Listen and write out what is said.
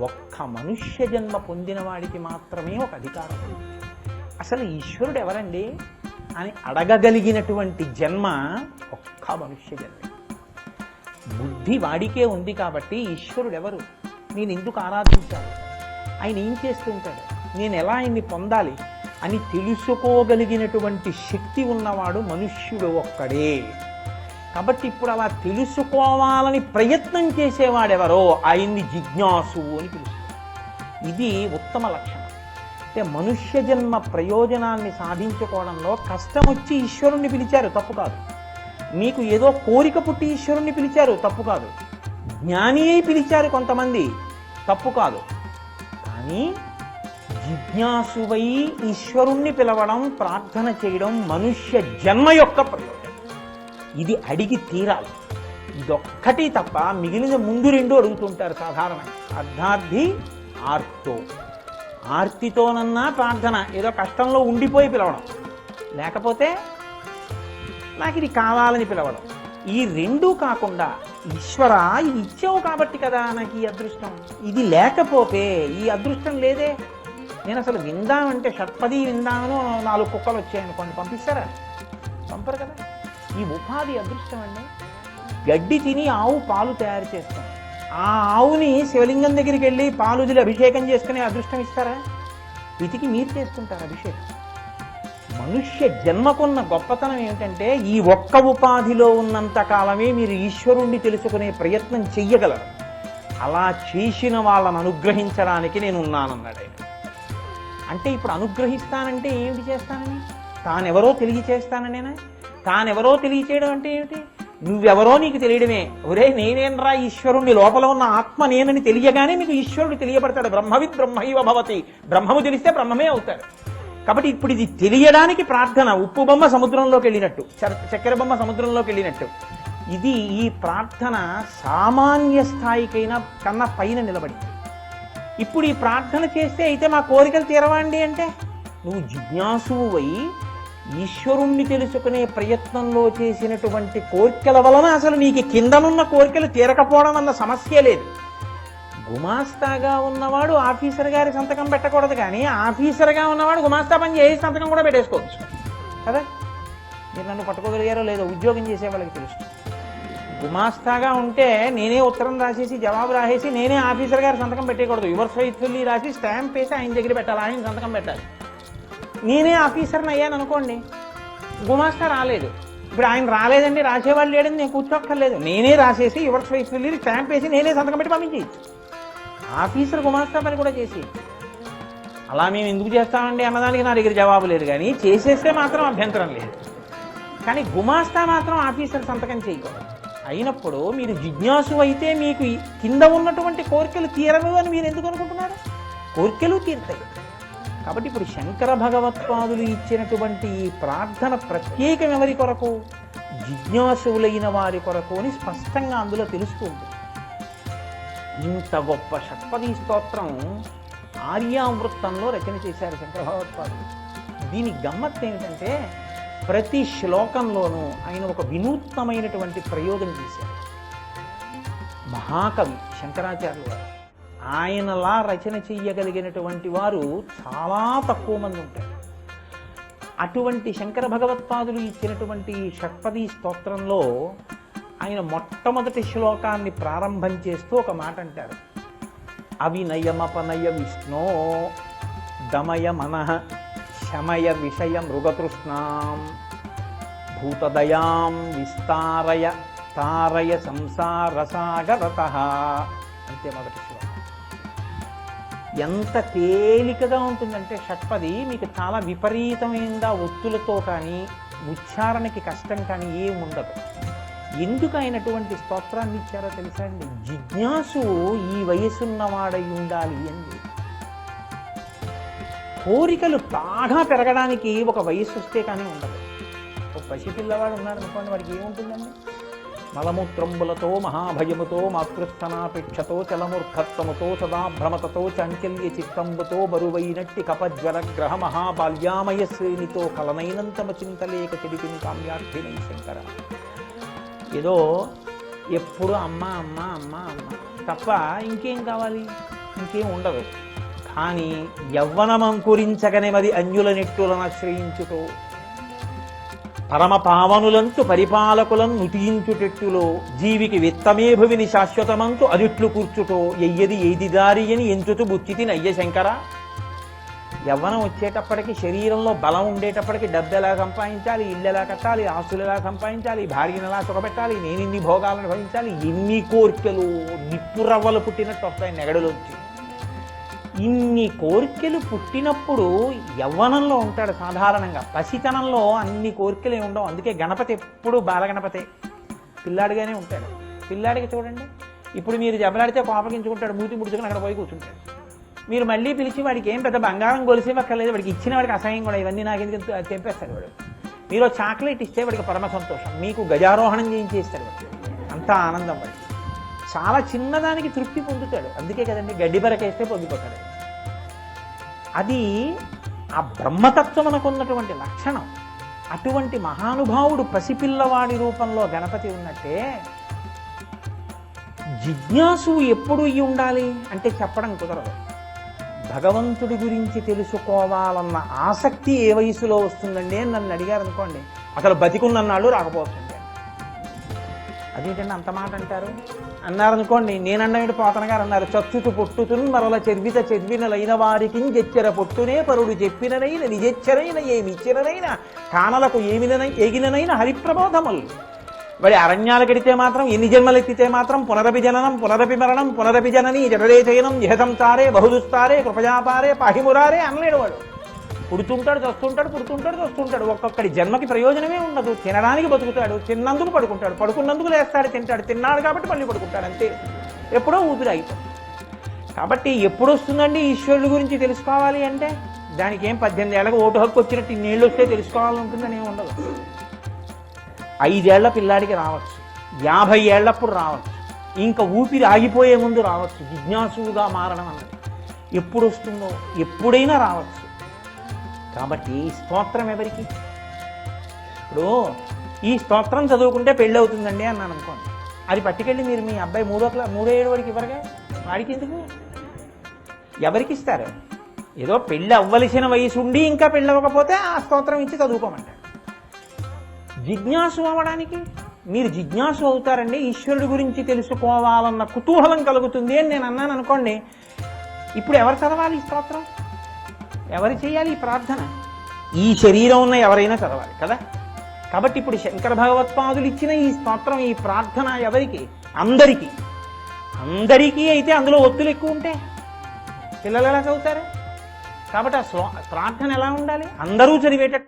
ఒక్క మనుష్య జన్మ పొందిన వాడికి మాత్రమే ఒక అధికారం అసలు ఈశ్వరుడు ఎవరండి? అని అడగగలిగినటువంటి జన్మ ఒక్క మనుష్య జన్మ. బుద్ధి వాడికే ఉంది కాబట్టి ఈశ్వరుడు ఎవరు? నేను ఎందుకు ఆరాధించాలి? ఆయన ఏం చేస్తూ ఉంటాడు? నేను ఎలా ఆయన్ని పొందాలి? అని తెలుసుకోగలిగినటువంటి శక్తి ఉన్నవాడు మనుష్యుడు ఒక్కడే. కాబట్టి ఇప్పుడు అలా తెలుసుకోవాలని ప్రయత్నం చేసేవాడెవరో ఆయన్ని జిజ్ఞాసు అని పిలుస్తారు. ఇది ఉత్తమ లక్షణం. అంటే మనుష్య జన్మ ప్రయోజనాన్ని సాధించుకోవడంలో కష్టం వచ్చి ఈశ్వరుణ్ణి పిలిచారు తప్పు కాదు. మీకు ఏదో కోరిక పుట్టి ఈశ్వరుణ్ణి పిలిచారు తప్పు కాదు. జ్ఞాని అయి పిలిచారు కొంతమంది తప్పు కాదు. కానీ జిజ్ఞాసువై ఈశ్వరుణ్ణి పిలవడం ప్రార్థన చేయడం మనుష్య జన్మ యొక్క ప్రయోజనం. ఇది అడిగి తీరాలి. ఇదొక్కటి తప్ప మిగిలిన ముందు రెండు అడుగుతుంటారు సాధారణంగా. అర్థార్థి ఆర్తో. ఆర్తితోనన్నా ప్రార్థన. ఏదో కష్టంలో ఉండిపోయి పిలవడం. లేకపోతే నాకు ఇది కావాలని పిలవడం. ఈ రెండూ కాకుండా ఈశ్వర ఇది ఇచ్చావు కాబట్టి కదా నాకు ఈ అదృష్టం. ఇది లేకపోతే ఈ అదృష్టం లేదే. నేను అసలు విందామంటే షట్పది విందామను నాలుగు కుక్కలు వచ్చాయనుకోండి పంపిస్తారా? పంపరు కదా. ఈ ఉపాధి అదృష్టం అండి. గడ్డి తిని ఆవు పాలు తయారు చేస్తాం. ఆ ఆవుని శివలింగం దగ్గరికి వెళ్ళి పాలు వదిలి అభిషేకం చేసుకునే అదృష్టం ఇస్తారా? ఇతికి మీరు చేసుకుంటారు అభిషేకం. మనుష్య జన్మకున్న గొప్పతనం ఏమిటంటే ఈ ఒక్క ఉపాధిలో ఉన్నంత కాలమే మీరు ఈశ్వరుణ్ణి తెలుసుకునే ప్రయత్నం చెయ్యగలరు. అలా చేసిన వాళ్ళను అనుగ్రహించడానికి నేను ఉన్నానన్నాడు ఆయన. అంటే ఇప్పుడు అనుగ్రహిస్తానంటే ఏమిటి చేస్తానని? తానెవరో తెలియచేస్తాననేనా? తానెవరో తెలియచేయడం అంటే ఏమిటి? నువ్వెవరో నీకు తెలియడమే. ఒరే నేనేనరా ఈశ్వరుణ్ణి లోపల ఉన్న ఆత్మ నేనని తెలియగానే మీకు ఈశ్వరుడు తెలియబడతాడు. బ్రహ్మవిద్ బ్రహ్మైవ భవతి. బ్రహ్మము తెలిస్తే బ్రహ్మమే అవుతాడు కాబట్టి ఇప్పుడు ఇది తెలియడానికి ప్రార్థన ఉప్పు బొమ్మ సముద్రంలోకి వెళ్ళినట్టు చర్- చక్కెర బొమ్మ సముద్రంలోకి వెళ్ళినట్టు. ఇది ఈ ప్రార్థన సామాన్య స్థాయికైనా కన్నా పైన నిలబడింది. ఇప్పుడు ఈ ప్రార్థన చేస్తే అయితే మా కోరికలు తీరవండి అంటే నువ్వు జిజ్ఞాసువు అయి ఈశ్వరుణ్ణి తెలుసుకునే ప్రయత్నంలో చేసినటువంటి కోరికల వలన అసలు నీకు కిందనున్న కోరికలు తీరకపోవడం అన్న సమస్య లేదు. గుమాస్తాగా ఉన్నవాడు ఆఫీసర్ గారి సంతకం పెట్టకూడదు కానీ ఆఫీసర్గా ఉన్నవాడు గుమాస్తా పని చేసి సంతకం కూడా పెట్టేసుకోవచ్చు. కదా? మీరు నన్ను పట్టుకోగలిగారో లేదో ఉద్యోగం చేసే వాళ్ళకి తెలుసు. గుమాస్తాగా ఉంటే నేనే ఉత్తరం రాసేసి జవాబు రాసేసి నేనే ఆఫీసర్ గారి సంతకం పెట్టేయకూడదు. యువర్ ఫెయిత్ఫుల్లీ రాసి స్టాంప్ వేసి ఆయన దగ్గర పెట్టాలి. ఆయన సంతకం పెట్టాలి. నేనే ఆఫీసర్ని అయ్యాను అనుకోండి. గుమాస్తా రాలేదు. ఇప్పుడు ఆయన రాలేదండి రాసేవాళ్ళు లేడని నేను కూర్చోక్కర్లేదు. నేనే రాసేసి యువర్ వెళ్ళి స్టాంప్ వేసి నేనే సంతకం పెట్టి పంపించి. ఆఫీసర్ గుమాస్తా పని కూడా చేసి. అలా మేము ఎందుకు చేస్తామండి అన్నదానికి నా దగ్గర జవాబు లేదు కానీ చేసేస్తే మాత్రం అభ్యంతరం లేదు. కానీ గుమాస్తా మాత్రం ఆఫీసర్ సంతకం చేయకూడదు. అయినప్పుడు మీరు జిజ్ఞాసు అయితే మీకు కింద ఉన్నటువంటి కోరికలు తీరవు అని మీరు ఎందుకు అనుకుంటున్నారు? కోరికలు తీరుతాయి. కాబట్టి ఇప్పుడు శంకర భగవత్పాదులు ఇచ్చినటువంటి ఈ ప్రార్థన ప్రత్యేకం ఎవరి కొరకు? జిజ్ఞాసువులైన వారి కొరకు అని స్పష్టంగా అందులో తెలుస్తుంది ఇంత గొప్ప షట్పది స్తోత్రం ఆర్యామృతంలో రచన చేశారు శంకర భగవత్పాదులు. దీని గమ్మత్తు ఏమిటంటే ప్రతి శ్లోకంలోనూ ఆయన ఒక వినూత్నమైనటువంటి ప్రయోగం చేశారు. మహాకవి శంకరాచార్యులు గారు ఆయనలా రచన చెయ్యగలిగినటువంటి వారు చాలా తక్కువ మంది ఉంటారు. అటువంటి శంకర భగవత్పాదులు ఇచ్చినటువంటి షట్పది స్తోత్రంలో ఆయన మొట్టమొదటి శ్లోకాన్ని ప్రారంభం చేస్తూ ఒక మాట అంటారు. అవినయమపనయ విష్ణో దమయ మనః శమయ విషయ మృగతృష్ణాం భూతదయాం విస్తారయ తారయ సంసారసాగరత అంతే మొదటి ఎంత తేలికగా ఉంటుందంటే షట్పది మీకు చాలా విపరీతమైనగా ఒత్తులతో కానీ ఉచ్చారణకి కష్టం కానీ ఏముండదు ఉండదు. ఎందుకు అయినటువంటి స్తోత్రాన్ని ఇచ్చారో తెలుసా అండి? జిజ్ఞాసు ఈ వయసున్నవాడై ఉండాలి అండి. కోరికలు బాగా పెరగడానికి ఒక వయసు వస్తే కానీ ఉండదు. ఒక పసిపిల్లవాడు ఉన్నాడు అనుకోండి వాడికి ఏముంటుందండి? మలమూత్రంబులతో మహాభయముతో మాతృస్థనాపేక్షతో చలమూర్ఖత్వముతో సదా భ్రమతతో చాంచల్య చిత్తంబుతో బరువైనట్టి కపజ్వరగ్రహ మహాబాల్యామయ శ్రేణితో కలనైనంతమ చింతలేక చెడిపిని కామ్యార్థినై శంకర. ఏదో ఎప్పుడు అమ్మ అమ్మ అమ్మ అమ్మ. తప్ప ఇంకేం కావాలి? ఇంకేం ఉండదు. కానీ యవ్వనమంకురించగనే మరి అన్యుల నెట్టులను ఆశ్రయించుటో పరమ పావనులంతు పరిపాలకులను నుతియించుటెట్టులో జీవికి విత్తమేభువిని శాశ్వతమంతు అదిట్లు కూర్చుటో ఎయ్యది ఏది దారి అని ఎంచుతూ బుచ్చితి నయ్య శంకర. యవ్వనం వచ్చేటప్పటికి శరీరంలో బలం ఉండేటప్పటికి డబ్బు ఎలా సంపాదించాలి ఇల్లు ఎలా కట్టాలి ఆస్తులు ఎలా సంపాదించాలి భార్యను ఎలా సుఖపెట్టాలి నేనిన్ని భోగాలను భవించాలి ఎన్ని కోరికలు నిప్పురవ్వలు పుట్టినట్టు వస్తాయి నెగడులోంచి. ఇన్ని కోరికలు పుట్టినప్పుడు యవ్వనంలో ఉంటాడు సాధారణంగా. పసితనంలో అన్ని కోరికలు ఉండవు. అందుకే గణపతి ఎప్పుడు బాలగణపతే. పిల్లాడిగానే ఉంటాడు. పిల్లాడికి చూడండి. ఇప్పుడు మీరు జబలాడితే కోపగించుకుంటాడు. మూతి ముడుచుకుని అక్కడ పోయి కూర్చుంటాడు. మీరు మళ్ళీ పిలిచి వాడికి ఏం పెద్ద బంగారం గొలిసి అక్కర్లేదు వాడికి ఇచ్చిన వాడికి అసహ్యం కూడా ఇవన్నీ నాకు ఎందుకు తెంపేస్తాడు వాడు. మీరు చాక్లెట్ ఇస్తే వాడికి పరమ సంతోషం. మీకు గజారోహణం చేయించేస్తాడు అంత ఆనందం వాడికి. చాలా చిన్నదానికి తృప్తి పొందుతాడు. అందుకే కదండి గడ్డి బరకేస్తే పొందిపోతాడు అది ఆ బ్రహ్మతత్వం ఉన్నటువంటి లక్షణం. అటువంటి మహానుభావుడు పసిపిల్లవాడి రూపంలో గణపతి ఉన్నట్టే జిజ్ఞాసు ఎప్పుడు ఇవి ఉండాలి అంటే చెప్పడం కుదరదు. భగవంతుడి గురించి తెలుసుకోవాలన్న ఆసక్తి ఏ వయసులో వస్తుందండి అని నన్ను అడిగారు అనుకోండి అసలు బతికున్నన్నాళ్ళు రాకపోవచ్చండి అదేంటండి అంత మాట అంటారు? అన్నారు అనుకోండి పోతన గారు అన్నారు చచ్చుతు పొట్టుతున్ మరల చెద్విత చెర్వినలైన వారికి జెచ్చెర పొట్టునే పరుడు చెప్పిననైన నిజెచ్చరైన ఏమిచ్చిననైన కానలకు ఏమిన ఎగిననైన హరిప్రబోధములు. మరి అరణ్యాలు కడితే మాత్రం ఎన్ని జన్మలు ఎత్తితే మాత్రం పునరపి జననం పునరపి మరణం పునరపి జనని జడరే చయనం జహతంతారే బహుదుస్తారే కృపజాపారే పాహిమురారే అనలేడు వాడు. పుడుతుంటాడు చస్తుంటాడు పుడుతుంటాడు చస్తుంటాడు. ఒక్కొక్కడి జన్మకి ప్రయోజనమే ఉండదు. తినడానికి బతుకుతాడు తిన్నందుకు పడుకుంటాడు. పడుకున్నందుకు లేస్తాడు తింటాడు. తిన్నాడు కాబట్టి మళ్ళీ పడుకుంటాడు అంతే. ఎప్పుడో ఊపిరి అయిపోతుంది కాబట్టి ఎప్పుడు వస్తుందండి ఈశ్వరుడు గురించి తెలుసుకోవాలి అంటే? దానికి ఏం పద్దెనిమిది ఏళ్ళకి ఓటు హక్కు వచ్చినట్టు ఇన్నేళ్ళు వస్తే తెలుసుకోవాలనుకుందని ఏమి ఉండదు. ఐదేళ్ళ పిల్లాడికి రావచ్చు. యాభై ఏళ్ళప్పుడు రావచ్చు. ఇంకా ఊపిరి ఆగిపోయే ముందు రావచ్చు. జిజ్ఞాసుగా మారడం అన్నది. ఎప్పుడు వస్తుందో ఎప్పుడైనా రావచ్చు. కాబట్టి స్తోత్రం ఎవరికి? ఇప్పుడు ఈ స్తోత్రం చదువుకుంటే పెళ్ళి అవుతుందండి అన్నాను అనుకోండి. అది పట్టుకెళ్ళి మీరు మీ అబ్బాయి మూడో క్లా మూడో ఏడు వరకు ఇవ్వరుగా? వాడికి ఎందుకు ఎవరికి ఇస్తారు ఏదో పెళ్ళి అవ్వలసిన వయసు ఉండి ఇంకా పెళ్ళి అవ్వకపోతే ఆ స్తోత్రం ఇచ్చి చదువుకోమంటారు జిజ్ఞాసు అవ్వడానికి మీరు జిజ్ఞాసు అవుతారండి ఈశ్వరుడి గురించి తెలుసుకోవాలన్న కుతూహలం కలుగుతుంది అని నేను అన్నాను అనుకోండి. ఇప్పుడు ఎవరు చదవాలి ఈ స్తోత్రం? ఎవరు చేయాలి ఈ ప్రార్థన? ఈ శరీరం ఉన్న ఎవరైనా చదవాలి కదా? కాబట్టి ఇప్పుడు శంకర భగవత్పాదులు ఇచ్చిన ఈ స్తోత్రం ఈ ప్రార్థన ఎవరికి? అందరికీ. అందరికీ అయితే అందులో ఒత్తులు ఎక్కువ ఉంటే పిల్లలు ఎలా చదువుతారు? కాబట్టి ఆ స్వా ప్రార్థన ఎలా ఉండాలి? అందరూ చదివేటట్టు